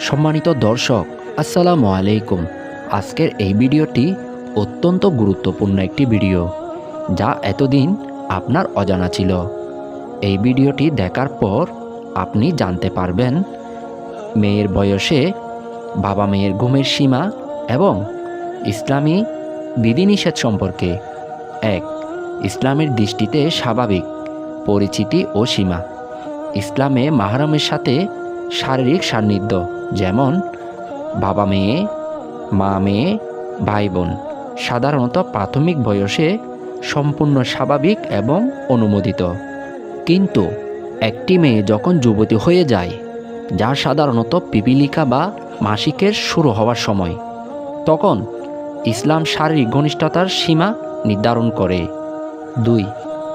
সম্মানিত দর্শক, আসসালামু আলাইকুম। আজকের এই ভিডিওটি অত্যন্ত গুরুত্বপূর্ণ একটি ভিডিও, যা এতদিন আপনার অজানা ছিল। এই ভিডিওটি দেখার পর আপনি জানতে পারবেন, মেয়ের বয়সে বাবা মেয়ের ঘুমের সীমা এবং ইসলামী বিধিনিষেধ সম্পর্কে। এক, ইসলামের দৃষ্টিতে স্বাভাবিক পরিচিতি ও সীমা। ইসলামে মাহারামের সাথে শারীরিক সান্নিধ্য। যেমন বাবা মেয়ে, মা মেয়ে ভাই বোন সাধারণত প্রাথমিক বয়সে সম্পূর্ণ স্বাভাবিক এবং অনুমোদিত। কিন্তু একটি মেয়ে যখন যুবতী হয়ে যায়, যা সাধারণত পিপিলিকা বা মাসিকের শুরু হওয়ার সময়, তখন ইসলাম শারীরিক ঘনিষ্ঠতার সীমা নির্ধারণ করে। দুই,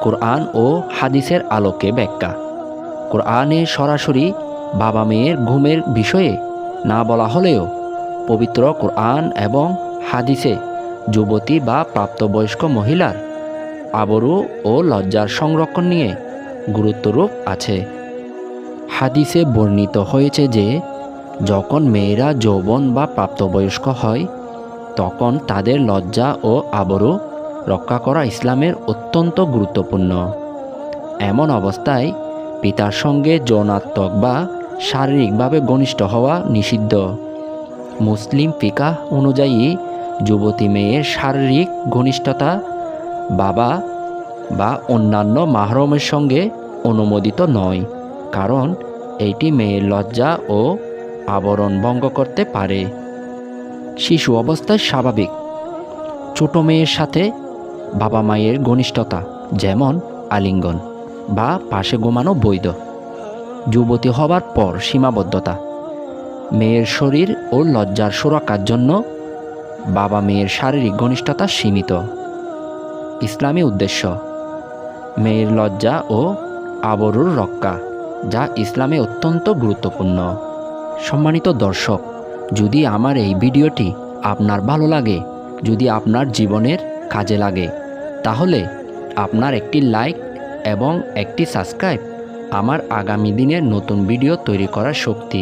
কোরআন ও হাদিসের আলোকে ব্যাখ্যা। কোরআনে সরাসরি বাবা মেয়ের ঘুমের বিষয়ে না বলা হলেও পবিত্র কোরআন এবং হাদিসে যুবতী বা প্রাপ্তবয়স্ক মহিলার আবরু ও লজ্জার সংরক্ষণ নিয়ে গুরুত্বরূপ আছে। হাদিসে বর্ণিত হয়েছে যে, যখন মেয়েরা যৌবন বা প্রাপ্তবয়স্ক হয়, তখন তাদের লজ্জা ও আবরু রক্ষা করা ইসলামের অত্যন্ত গুরুত্বপূর্ণ। এমন অবস্থায় পিতার সঙ্গে যৌনাত্মক বা শারীরিকভাবে ঘনিষ্ঠ হওয়া নিষিদ্ধ। মুসলিম ফিকা অনুযায়ী যুবতী মেয়ের শারীরিক ঘনিষ্ঠতা বাবা বা অন্যান্য মাহরমের সঙ্গে অনুমোদিত নয়, কারণ এটি মেয়ের লজ্জা ও আবরণ ভঙ্গ করতে পারে। শিশু অবস্থায় স্বাভাবিক। ছোট মেয়ের সাথে বাবা মায়ের ঘনিষ্ঠতা, যেমন আলিঙ্গন, বা পাশে ঘুমানো বৈধ। যুবতী হবার পর সীমাবদ্ধতা। মেয়ের শরীর ও লজ্জার সুরক্ষার জন্য বাবা মেয়ের শারীরিক ঘনিষ্ঠতা সীমিত। ইসলামী উদ্দেশ্য, মেয়ের লজ্জা ও আবরুর রক্ষা, যা ইসলামে অত্যন্ত গুরুত্বপূর্ণ। সম্মানিত দর্শক, যদি আমার এই ভিডিওটি আপনার ভালো লাগে, যদি আপনার জীবনের কাজে লাগে, তাহলে আপনার একটি লাইক এবং একটি সাবস্ক্রাইব আমার আগামী দিনের নতুন ভিডিও তৈরি করার শক্তি।